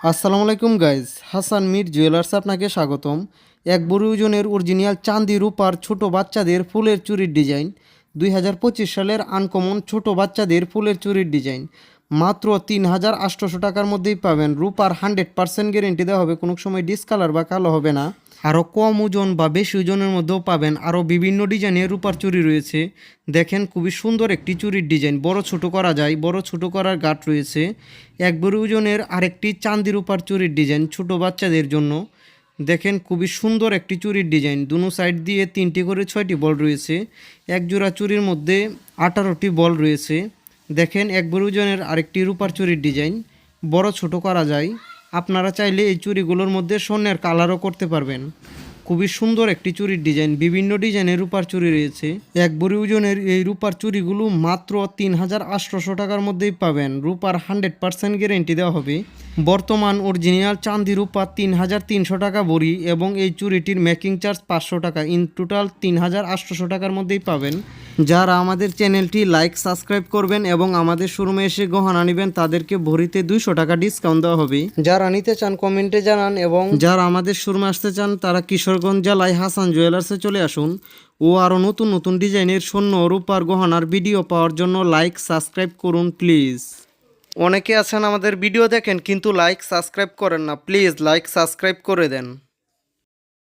আসসালামু আলাইকুম guys Hasan Mir jewellers আপনাকে স্বাগতম। এক বড় ওজনের অরিজিনাল চাঁদি রূপার ছোট বাচ্চাদের ফুলের চুরির ডিজাইন দুই হাজার পঁচিশ সালের আনকমন ছোট বাচ্চাদের ফুলের চুরির ডিজাইন মাত্র তিন হাজার আটশোশো টাকার মধ্যেই পাবেন। রূপার হান্ড্রেড পার্সেন্ট গ্যারেন্টি দেওয়া হবে। কোনো সময় ডিসকালার বা কালো হবে না। আরও কম ওজন বা বেশি ওজনের মধ্যেও পাবেন। আরও বিভিন্ন ডিজাইনের রূপার চুরি রয়েছে। দেখেন, খুবই সুন্দর একটি চুরির ডিজাইন। বড় ছোট করা যায়, বড় ছোট করার গাঁট রয়েছে। এক বড় ওজনের আরেকটি চাঁদি রূপার চুরির ডিজাইন ছোট বাচ্চাদের জন্য। দেখেন, খুবই সুন্দর একটি চুরির ডিজাইন। দুনো সাইড দিয়ে তিনটি করে ছয়টি বল রয়েছে। এক জোড়া চুরির মধ্যে আঠারোটি বল রয়েছে। দেখেন এক বড় ওজনের আরেকটি রূপার চুরির ডিজাইন। বড় ছোট করা যায়। আপনারা চাইলে এই চুড়িগুলোর মধ্যে স্বর্ণের কালারও করতে পারবেন। খুবই সুন্দর একটি চুরির ডিজাইন, বিভিন্ন ডিজাইনের রূপার চুরি রয়েছে। এক বড়ি ওজনের এই রূপার চুরিগুলো মাত্র তিন হাজার আটশোশো টাকার মধ্যেই পাবেন। রূপার হান্ড্রেড পার্সেন্ট গ্যারেন্টি দেওয়া হবে। বর্তমান অরিজিনাল চাঁদি রূপা তিন হাজার তিনশো টাকা বড়ি এবং এই চুরিটির মেকিং চার্জ পাঁচশো টাকা। ইন টোটাল তিন হাজার আটশোশো টাকার মধ্যেই পাবেন। যারা আমাদের চ্যানেলটি লাইক সাবস্ক্রাইব করবেন এবং আমাদের শোরুমে এসে গহনা নেবেন তাদেরকে ভরিতে দুইশো টাকা ডিসকাউন্ট দেওয়া হবে। যারা নিতে চান কমেন্টে জানান এবং যারা আমাদের শোরুমে আসতে চান তারা কিশোরগঞ্জ জেলায় হাসান জুয়েলার্সে চলে আসুন ও আরও নতুন নতুন ডিজাইনের স্বর্ণ রূপার গহনার ভিডিও পাওয়ার জন্য লাইক সাবস্ক্রাইব করুন প্লিজ। অনেকে আছেন আমাদের ভিডিও দেখেন কিন্তু লাইক সাবস্ক্রাইব করেন না। প্লিজ লাইক সাবস্ক্রাইব করে দেন।